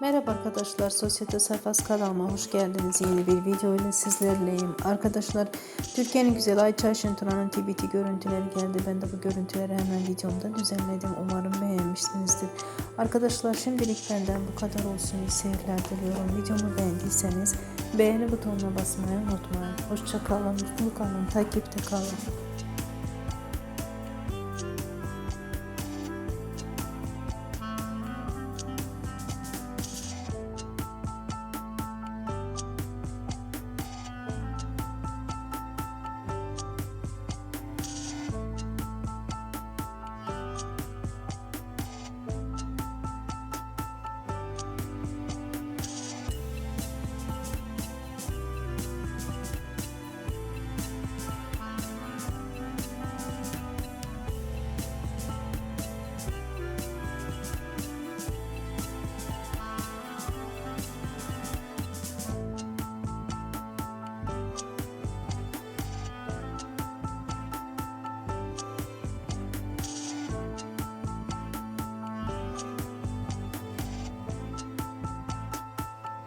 Merhaba arkadaşlar, Sosyete Sayfası kanalıma hoş geldiniz. Yeni bir video ile sizlerleyim. Arkadaşlar, Türkiye'nin güzel Ayça Şenturan'ın TBT görüntüleri geldi. Ben de bu görüntüleri hemen videomda düzenledim. Umarım beğenmişsinizdir. Arkadaşlar şimdilik benden bu kadar olsun. İyi seyirler diliyorum. Videomu beğendiyseniz beğeni butonuna basmayı unutmayın. Hoşçakalın, mutlu kalın, takipte kalın.